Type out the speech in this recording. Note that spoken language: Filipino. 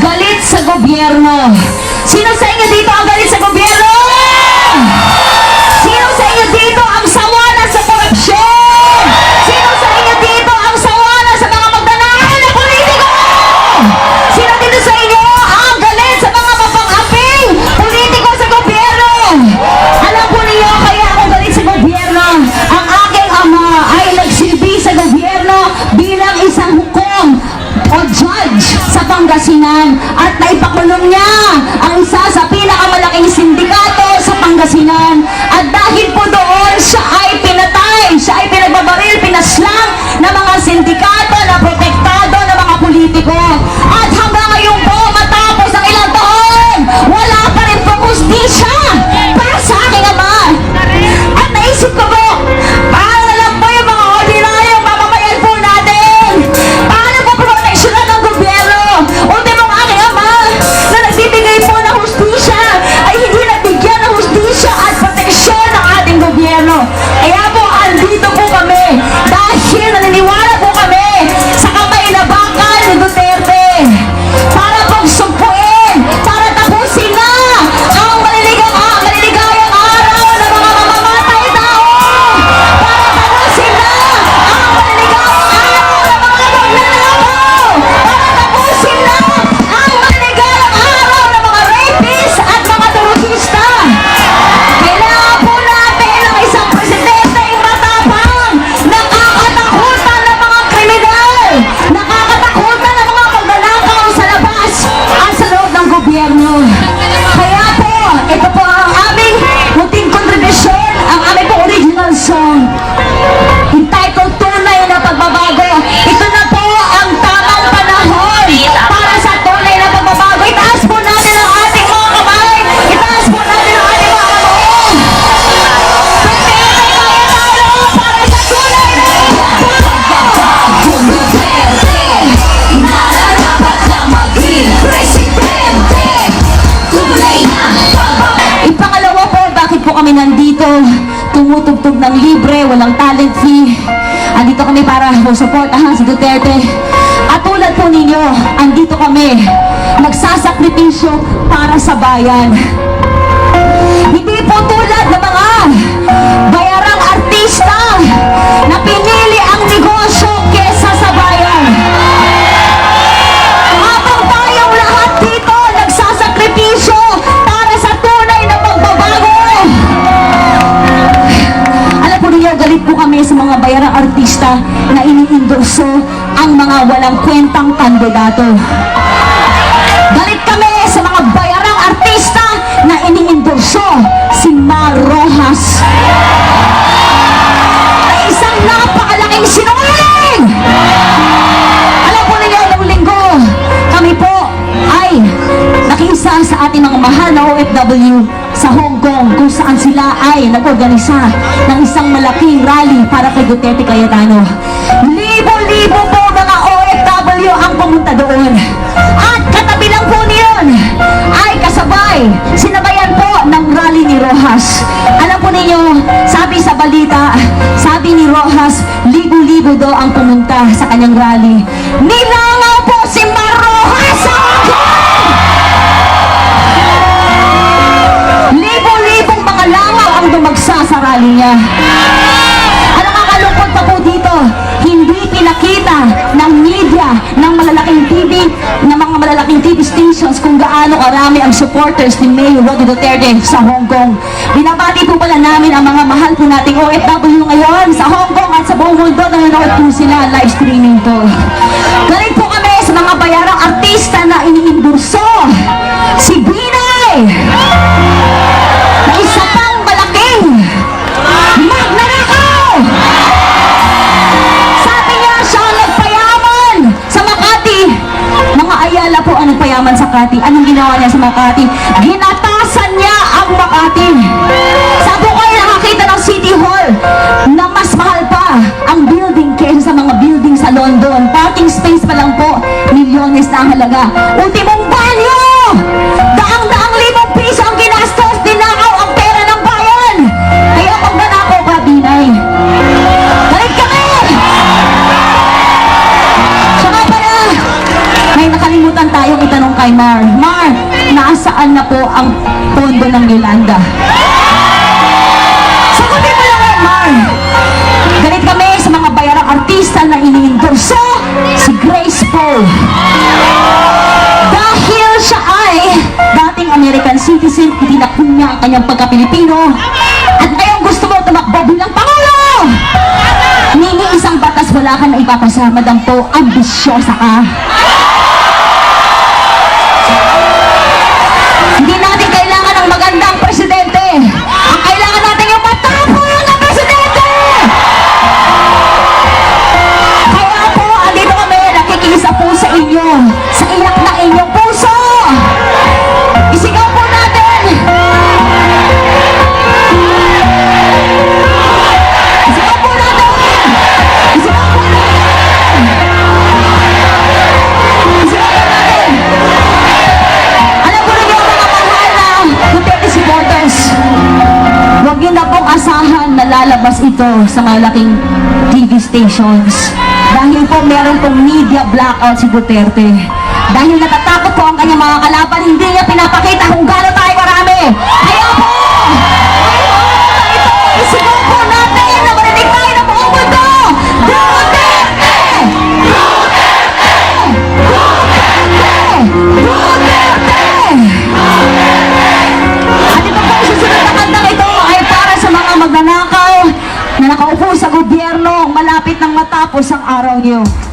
galit sa gobyerno. Sino sa inyo dito ang galit sa gobyerno? Judge sa Pangasinan. At naipakulong niya ang isa sa pinakamalaking sindikato sa Pangasinan. At dahil po doon siya ay pinatay, siya ay pinagbabaril, pinaslang ng mga sindikato gobierno para suportahan si Duterte. At tulad po ninyo, andito kami magsasakripisyo para sa bayan. Hindi po tulad ng mga sa mga bayarang artista na iniindorso ang mga walang kwentang kandidato. Galit kami sa mga bayarang artista na iniindorso si Mar Rojas. Na isang napakalaking sinungaling! Alam po ninyo, nung linggo, kami po ay nakiisa sa ating mga mahal na OFW sa Hong Kong kung saan sila ay nag-organisa ng isang malaking rally para kay Duterte Cayetano. Libo-libo po mga OFW ang pumunta doon. At katabi lang po niyon ay kasabay, sinabayan po ng rally ni Rojas. Alam po ninyo, sabi sa balita, sabi ni Rojas, libo-libo daw ang pumunta sa kanyang rally. Nilangaw rally niya. Ang nakakalungkot pa po dito, hindi pinakita ng media, ng malalaking TV, ng mga malalaking TV stations kung gaano karami ang supporters ni Mayor Rodrigo Duterte sa Hong Kong. Binabati po pala namin ang mga mahal po nating OFW ngayon sa Hong Kong at sa buong mundo na nanonood po sila live streaming po. Galing po kami sa mga bayarang artista na iniindurso. Makati. Anong ginawa niya sa Makati? Ginatasan niya ang Makati. Sabi ko kayo nakakita ng City Hall na mas mahal pa ang building kaysa sa mga building sa London. Parking space pa lang po, milyones na ang halaga. Ultimong kay Mar. Mar, nasaan na po ang pondo ng Yolanda? Sagutin mo lang, Mar. Galit kami sa mga bayarang artista na iniindorso si Grace Paul. Dahil siya ay dating American citizen, itinakun niya ang kanyang pagka-Pilipino. At ngayon gusto mo tumakbo bilang Pangulo! Nini isang batas wala ka na ipapasama, dampo, ambisyosa ka. Lalabas ito sa malaking TV stations. Dahil po meron pong media blackout si Duterte. Dahil natatakot po ang kanyang mga kalaban, hindi niya pinapakita mga magnanakaw